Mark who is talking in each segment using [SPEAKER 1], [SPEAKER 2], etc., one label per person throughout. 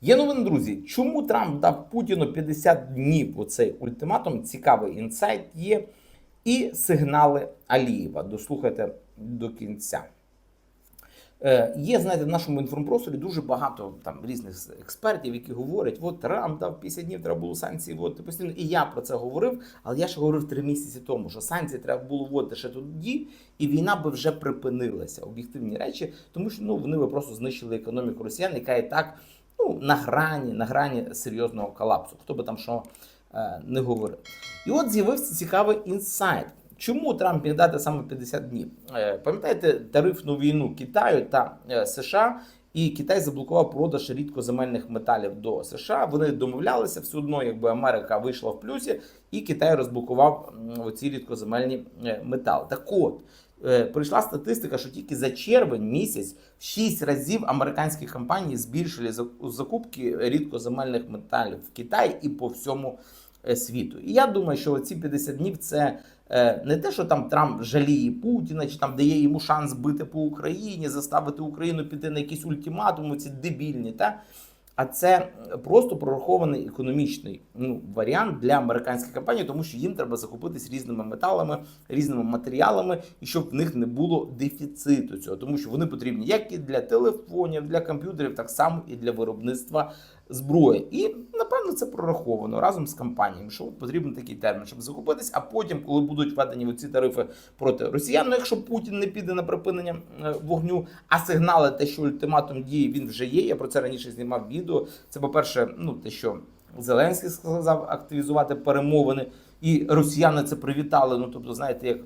[SPEAKER 1] Є новини, друзі. Чому Трамп дав Путіну 50 днів оцей ультиматум? Цікавий інсайт є. І сигнали Алієва. Дослухайте до кінця. Е, Є, знаєте, в нашому інформпросторі дуже багато там різних експертів, які говорять, от Трамп дав 50 днів, треба було санкції вводити постійно. І я про це говорив, але я ще говорив три місяці тому, що санкції треба було вводити ще тоді, і війна би вже припинилася. Об'єктивні речі, тому що ну вони би просто знищили економіку росіян, яка і так ну, на грані, на грані серйозного колапсу. Хто би там що е, не говорив. І от з'явився цікавий інсайт. Чому Трамп міг дати саме 50 днів? Е, Пам'ятаєте тарифну війну Китаю та е, США, і Китай заблокував продаж рідкоземельних металів до США. Вони домовлялися все одно, якби Америка вийшла в плюсі, і Китай розблокував оці рідкоземельні е, метали. Так от. Прийшла статистика, що тільки за червень місяць в 6 разів американські компанії збільшили зак- закупки рідкоземельних металів в Китаї і по всьому е, світу. І я думаю, що ці 50 днів це е, не те, що там Трамп жаліє Путіна, чи там дає йому шанс бити по Україні, заставити Україну піти на якісь ультиматуми, ці дебільні, та? а це просто прорахований економічний ну, варіант для американських компаній, тому що їм треба закупитись різними металами, різними матеріалами, і щоб в них не було дефіциту цього, тому що вони потрібні як і для телефонів, для комп'ютерів, так само і для виробництва зброї. І напевно це прораховано разом з компаніями, що от потрібен такий термін, щоб закупитись. А потім, коли будуть введені ці тарифи проти росіян, ну якщо Путін не піде на припинення е, вогню, а сигнали, те, що ультиматум дії він вже є. Я про це раніше знімав відео. Це, по-перше, ну те, що Зеленський сказав активізувати перемовини, і росіяни це привітали. Ну тобто, знаєте, як.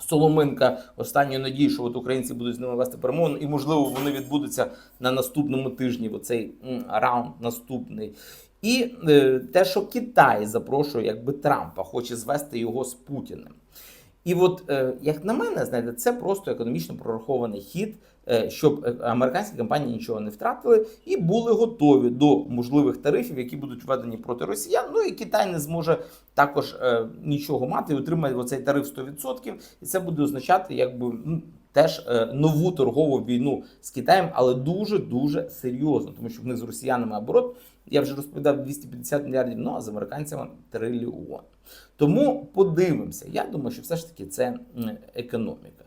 [SPEAKER 1] Соломинка останньої надії, що от українці будуть з ними вести перемовини, і можливо вони відбудуться на наступному тижні. Оцей цей раунд наступний. І е, те, що Китай запрошує, якби Трампа, хоче звести його з Путіним. І от, е, як на мене, знаєте, це просто економічно прорахований хід, е, щоб е, американські компанії нічого не втратили і були готові до можливих тарифів, які будуть введені проти росіян. Ну і Китай не зможе також нічого мати і отримає оцей тариф 100%, і це буде означати, якби. ну, Теж е, нову торгову війну з Китаєм, але дуже дуже серйозно, тому що в них з росіянами оборот, я вже розповідав 250 мільярдів, ну а з американцями трильйон. Тому подивимося. Я думаю, що все ж таки це економіка.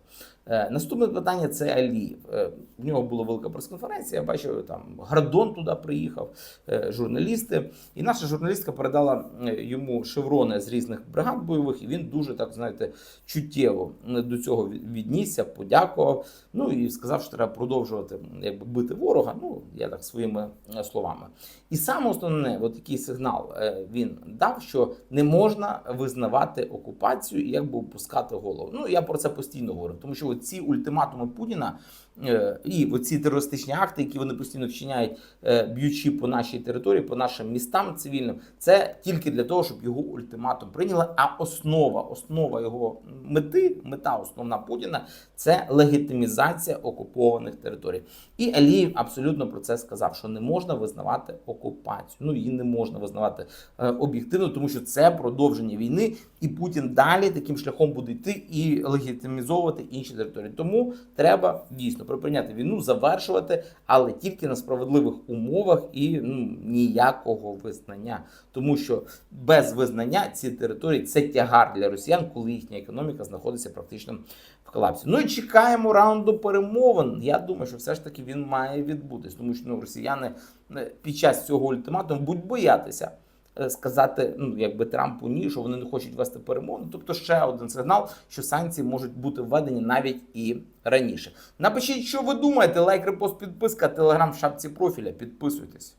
[SPEAKER 1] Е, Наступне питання це Алієв. Е, В нього була велика прес-конференція. Я бачив, там Градон туди приїхав, е, журналісти. І наша журналістка передала е, йому шеврони з різних бригад бойових, і він дуже так знаєте чуттєво е, до цього віднісся, подякував. Ну і сказав, що треба продовжувати якби бити ворога. Ну я так своїми е, словами. І саме основне, от такий сигнал е, він дав, що не можна визнавати окупацію і якби опускати голову. Ну я про це постійно говорю, тому що ці ультиматуми Путіна е, і оці терористичні акти, які вони постійно вчиняють, е, б'ючи по нашій території, по нашим містам цивільним, це тільки для того, щоб його ультиматум прийняли. А основа, основа його мети, мета основна Путіна це легітимізація окупованих територій. І Алієв абсолютно про це сказав, що не можна визнавати окупацію. Ну її не можна визнавати е, об'єктивно, тому що це продовження війни, і Путін далі таким шляхом буде йти і легітимізовувати інші території. Тому треба дійсно припиняти війну, завершувати, але тільки на справедливих умовах і ну, ніякого визнання, тому що без визнання ці території це тягар для росіян, коли їхня економіка знаходиться практично в колапсі. Ну і чекаємо раунду перемовин. Я думаю, що все ж таки він має відбутись, тому що ну, росіяни е, під час цього ультиматуму будуть боятися сказати, ну якби Трампу ні, що вони не хочуть вести перемовини. Тобто ще один сигнал, що санкції можуть бути введені навіть і раніше. Напишіть, що ви думаєте. Лайк, репост, підписка, телеграм в шапці профіля. Підписуйтесь.